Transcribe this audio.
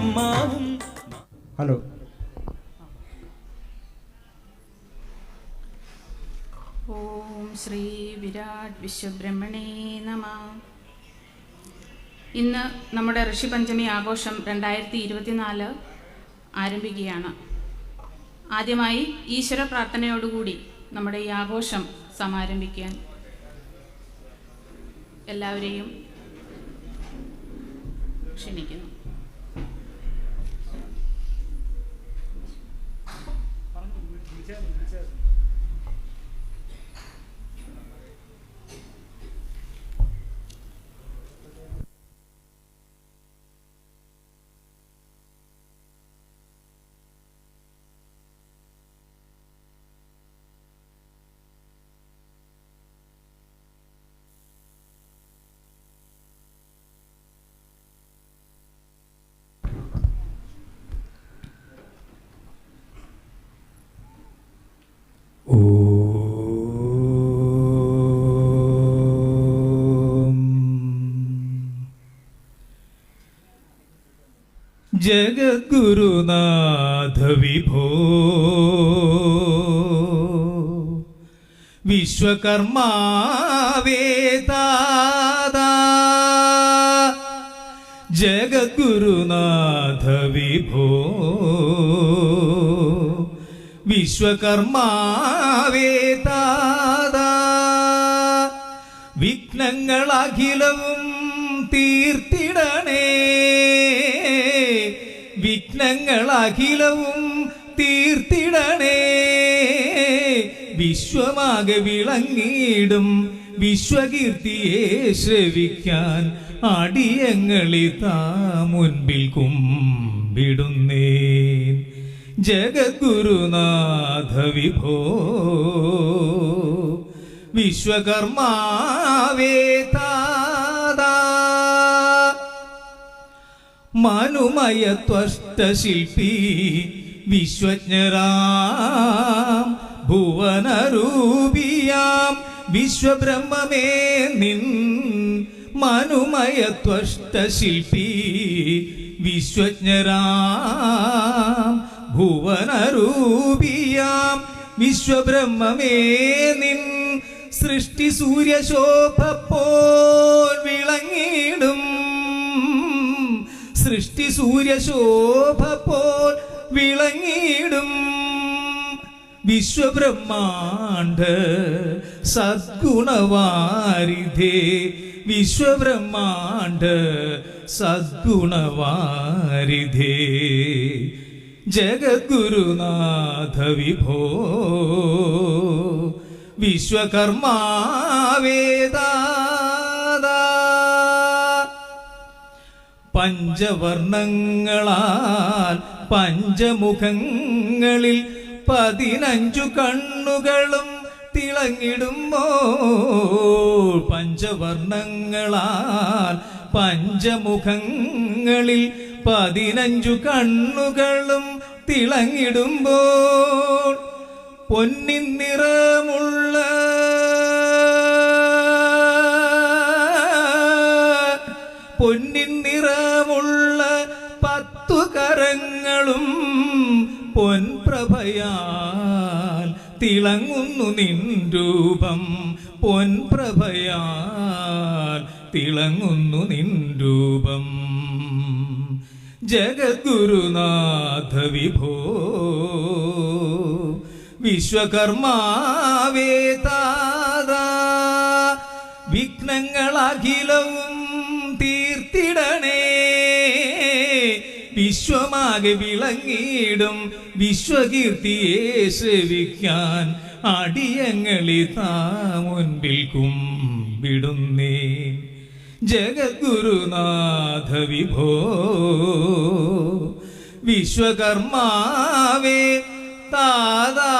Hello. ഓം ശ്രീ വിരാട് വിശ്വബ്രഹ്മണേ നമ. ഇന്ന് നമ്മുടെ ഋഷിപഞ്ചമി ആഘോഷം രണ്ടായിരത്തി ഇരുപത്തിനാല് ആരംഭിക്കുകയാണ്. ആദ്യമായി ഈശ്വര പ്രാർത്ഥനയോടുകൂടി നമ്മുടെ ഈ ആഘോഷം സമാരംഭിക്കാൻ എല്ലാവരെയും ക്ഷണിക്കുന്നു. ജഗദ്ഗുരുനാഥ വിഭോ വിശ്വകർമാവേദ ജഗദ്ഗുരുനാഥ വിഭോ വിശ്വകർമാവേദാദാ. വിഘ്നങ്ങളഖിലവും തീർത്തിടണേ വിഘ്നങ്ങളഖിലവും തീർത്തിടണേ. വിശ്വമാകെ വിളങ്ങിയിടും വിശ്വകീർത്തിയെ ശ്രവിക്കാൻ അടിയങ്ങളി താ മുൻപിൽ കുമ്പിടുന്നേ ജഗദ്ഗുരുനാഥ വിഭോ വിശ്വകർമാവേതാദാ മനുമയ ത്വഷ്ടശില്പി വിശ്വജ്ഞരാം ഭുവനരൂപിയാം. വിശ്വബ്രഹ്മമേ നിൻ മനുമയ ത്വഷ്ടശില്പി വിശ്വജ്ഞരാം ഭുവനരൂപിയാം. വിശ്വബ്രഹ്മമേ നിൻ സൃഷ്ടി സൂര്യശോഭ പോൽ വിളങ്ങിടും സൃഷ്ടി സൂര്യശോഭ പോൽ വിളങ്ങിയിടും. വിശ്വബ്രഹ്മാണ്ട് സദ്ഗുണവാരിധേ. വിശ്വബ്രഹ്മാണ്ട് സദ്ഗുണവാരിധേ. ജഗദ്ഗുരുനാഥ വിഭോ വിശ്വകർമാവേദാദാ പഞ്ചവർണങ്ങളാൽ പഞ്ചമുഖങ്ങളിൽ പതിനഞ്ചു കണ്ണുകളും തിളങ്ങിടുമോ പഞ്ചവർണങ്ങളാൽ പഞ്ചമുഖങ്ങളിൽ പതിനഞ്ചു കണ്ണുകളും തിളങ്ങിടുമ്പോൾ പൊന്നിൻ നിറമുള്ള പൊന്നിൻ നിറമുള്ള പത്തു കരങ്ങളും പൊൻപ്രഭയാൽ തിളങ്ങുന്നു നിൻ രൂപം. പൊൻപ്രഭയാൽ തിളങ്ങുന്നു നിൻ രൂപം. ജഗദ്ഗുരുനാഥ വിഭോ വിശ്വകർമാവേതാദാ വിഘ്നങ്ങളഖിലവും വിശ്വമാകെ വിളങ്ങിയിടും. വിശ്വകീർത്തിയെ അടിയങ്ങളി താ മുൻപിൽ കുമ്പിടുന്നേ. ജഗദ്ഗുരുനാഥ വിഭോ വിശ്വകർമാവേ താതാ